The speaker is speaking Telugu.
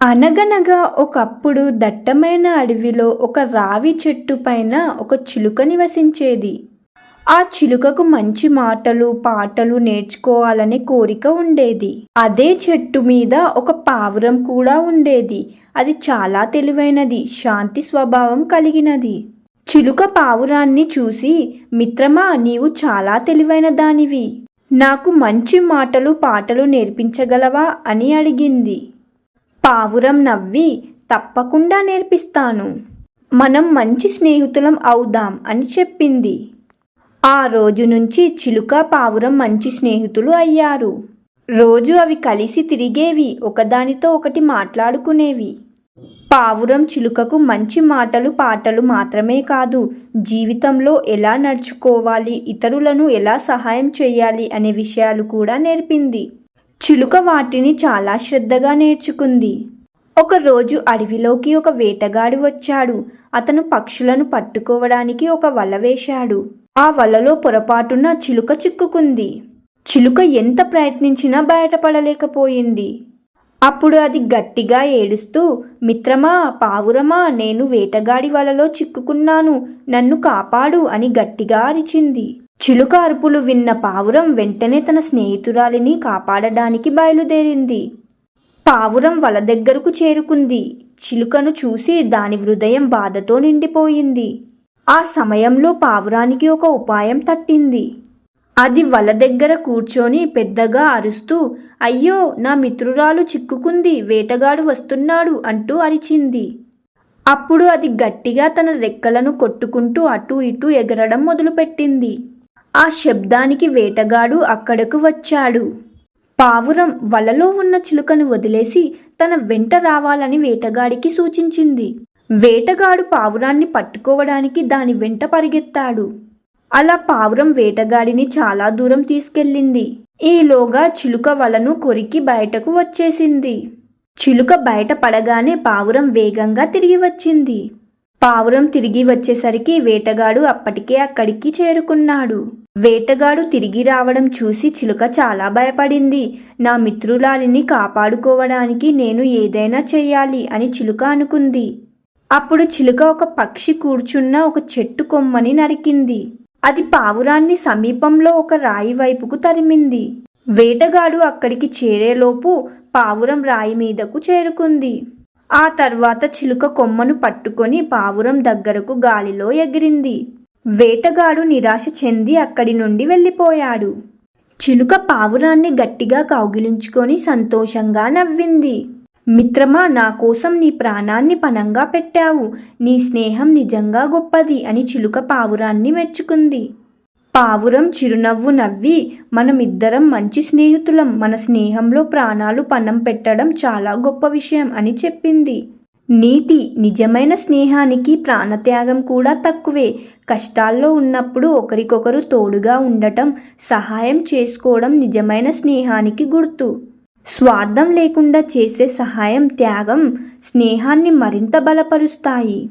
అనగనగా ఒకప్పుడు దట్టమైన అడవిలో ఒక రావి చెట్టు పైన ఒక చిలుక నివసించేది. ఆ చిలుకకు మంచి మాటలు పాటలు నేర్చుకోవాలనే కోరిక ఉండేది. అదే చెట్టు మీద ఒక పావురం కూడా ఉండేది. అది చాలా తెలివైనది శాంతి స్వభావం కలిగినది. చిలుక పావురాన్ని చూసి మిత్రమా నీవు చాలా తెలివైన దానివి. నాకు మంచి మాటలు పాటలు నేర్పించగలవా? అని అడిగింది. పావురం నవ్వి తప్పకుండా నేర్పిస్తాను. మనం మంచి స్నేహితులం అవుదాం అని చెప్పింది. ఆ రోజు నుంచి చిలుక పావురం మంచి స్నేహితులు అయ్యారు. రోజు అవి కలిసి తిరిగేవి ఒకదానితో ఒకటి మాట్లాడుకునేవి. పావురం చిలుకకు మంచి మాటలు పాటలు మాత్రమే కాదు జీవితంలో ఎలా నడుచుకోవాలి ఇతరులను ఎలా సహాయం చేయాలి అనే విషయాలు కూడా నేర్పింది. చిలుక వాటిని చాలా శ్రద్ధగా నేర్చుకుంది. ఒకరోజు అడవిలోకి ఒక వేటగాడు వచ్చాడు. అతను పక్షులను పట్టుకోవడానికి ఒక వల వేశాడు. ఆ వలలో పొరపాటున చిలుక చిక్కుకుంది. చిలుక ఎంత ప్రయత్నించినా బయటపడలేకపోయింది. అప్పుడు అది గట్టిగా ఏడుస్తూ మిత్రమా పావురమా నేను వేటగాడి వలలో చిక్కుకున్నాను. నన్ను కాపాడు అని గట్టిగా అరిచింది. చిలుక అరుపులు విన్న పావురం వెంటనే తన స్నేహితురాలిని కాపాడడానికి బయలుదేరింది. పావురం వల దగ్గరకు చేరుకుంది. చిలుకను చూసి దాని హృదయం బాధతో నిండిపోయింది. ఆ సమయంలో పావురానికి ఒక ఉపాయం తట్టింది. అది వల దగ్గర కూర్చొని పెద్దగా అరుస్తూ అయ్యో నా మిత్రురాలు చిక్కుకుంది వేటగాడు వస్తున్నాడు అంటూ అరిచింది. అప్పుడు అది గట్టిగా తన రెక్కలను కొట్టుకుంటూ అటూ ఇటూ ఎగరడం మొదలుపెట్టింది. ఆ శబ్దానికి వేటగాడు అక్కడకు వచ్చాడు. పావురం వలలో ఉన్న చిలుకను వదిలేసి తన వెంట రావాలని వేటగాడికి సూచించింది. వేటగాడు పావురాన్ని పట్టుకోవడానికి దాని వెంట పరిగెత్తాడు. అలా పావురం వేటగాడిని చాలా దూరం తీసుకెళ్ళింది. ఈలోగా చిలుక వలను కొరికి బయటకు వచ్చేసింది. చిలుక బయట పడగానే పావురం వేగంగా తిరిగి వచ్చింది. పావురం తిరిగి వచ్చేసరికి వేటగాడు అప్పటికే అక్కడికి చేరుకున్నాడు. వేటగాడు తిరిగి రావడం చూసి చిలుక చాలా భయపడింది. నా మిత్రులాలిని కాపాడుకోవడానికి నేను ఏదైనా చెయ్యాలి అని చిలుక అనుకుంది. అప్పుడు చిలుక ఒక పక్షి కూర్చున్న ఒక చెట్టు కొమ్మని నరికింది. అది పావురాన్ని సమీపంలో ఒక రాయి వైపుకు తరిమింది. వేటగాడు అక్కడికి చేరేలోపు పావురం రాయి మీదకు చేరుకుంది. ఆ తర్వాత చిలుక కొమ్మను పట్టుకొని పావురం దగ్గరకు గాలిలో ఎగిరింది. వేటగాడు నిరాశ చెంది అక్కడి నుండి వెళ్ళిపోయాడు. చిలుక పావురాన్ని గట్టిగా కౌగిలించుకొని సంతోషంగా నవ్వింది. మిత్రమా నా కోసం నీ ప్రాణాన్ని పనంగా పెట్టావు. నీ స్నేహం నిజంగా గొప్పది అని చిలుక పావురాన్ని మెచ్చుకుంది. పావురం చిరునవ్వు నవ్వి మనమిద్దరం మంచి స్నేహితులం. మన స్నేహంలో ప్రాణాలు పణం పెట్టడం చాలా గొప్ప విషయం అని చెప్పింది. నీతి నిజమైన స్నేహానికి ప్రాణత్యాగం కూడా తక్కువే. కష్టాల్లో ఉన్నప్పుడు ఒకరికొకరు తోడుగా ఉండటం సహాయం చేసుకోవడం నిజమైన స్నేహానికి గుర్తు. స్వార్థం లేకుండా చేసే సహాయం త్యాగం స్నేహాన్ని మరింత బలపరుస్తాయి.